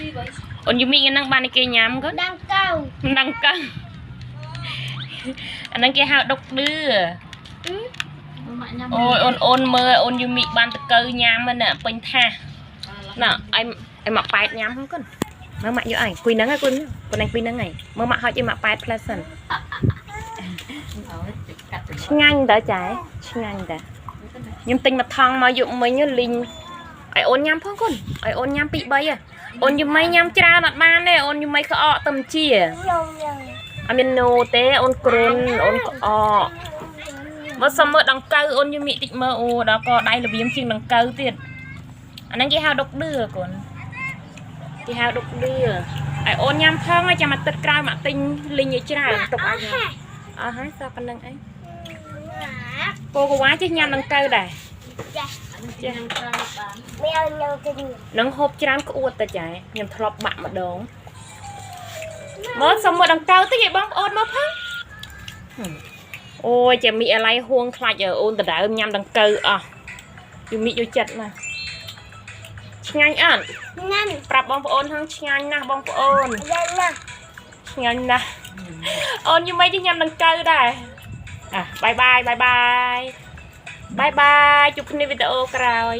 ស៊ីបើអូនយូមីអាហ្នឹងបានតែគេញ៉ាំក៏ đang câu មិនដឹងកឹងអាហ្នឹងគេហៅដុកឌឺម៉ាក់ញ៉ាំអូយអូនអូនមើលអូនយូមីបានតកើញ៉ាំហ្នឹងណាពេញថាសណ៎អីអីមកប៉ែតញ៉ាំហ្នឹងកូនមើលម៉ាក់យកអីគួយហ្នឹងហើយគួយប៉ុណ្ណេះគួយហ្នឹងហើយមើលម៉ាក់ហុចអីម៉ាក់ប៉ែតផ្លែសិនកាត់ទៅឆ្ងាញ់តើចាឆ្ងាញ់តើខ្ញុំទិញមួយថងមកយកមិញលីងឲ្យអូនញ៉ាំផងកូនឲ្យអូនញ៉ាំពីរបីហ៎ អូនយូមីញ៉ាំច្រើនអត់បានទេអូនយូមីក្អកទៅជា nhông nhông អត់មានណូទេអូនគ្រុនអូនក្អកមើលសុំមើលដង្កូវអូនយូមីតិចមើលអូដល់ក៏ដៃរបៀងជាងដង្កូវទៀតអាហ្នឹងគេហៅដុកឌឺកូនគេហៅដុកឌឺឲ្យអូនញ៉ាំផងហើយចាំអាទិត្យក្រោយមកទិញលីងឲ្យច្រើនទុកឲ្យញ៉ាំអស់ហើយសោះប៉ុណ្្នឹងអី Hả? ពូកវ៉ាចេះញ៉ាំដង្កូវដែរ Dạ, ញ៉ាំ ច្រើនបាន mèo nhông trên នឹងហូបច្រើនក្អួតតែចាខ្ញុំធ្លាប់បាក់ម្ដងមើលសុំមើលដង្កូវតិចឲ្យបងប្អូនមើលផងហឹមអូយចាមីអាឡៃហួងខ្លាច់អូនដដើមញ៉ាំដង្កូវអស់យូមីយកចិត្តណាស់ឆ្ងាញ់អត់ Nhanh ប្រាប់បងប្អូនហ្នឹងឆ្ងាញ់ណាស់បងប្អូន Lên nè ឆ្ងាញ់ណាស់អូនយូមីជិះញ៉ាំដង្កូវដែរអាបាយបាយបាយបាយ បាយបាយជួបគ្នាវីដេអូក្រោយ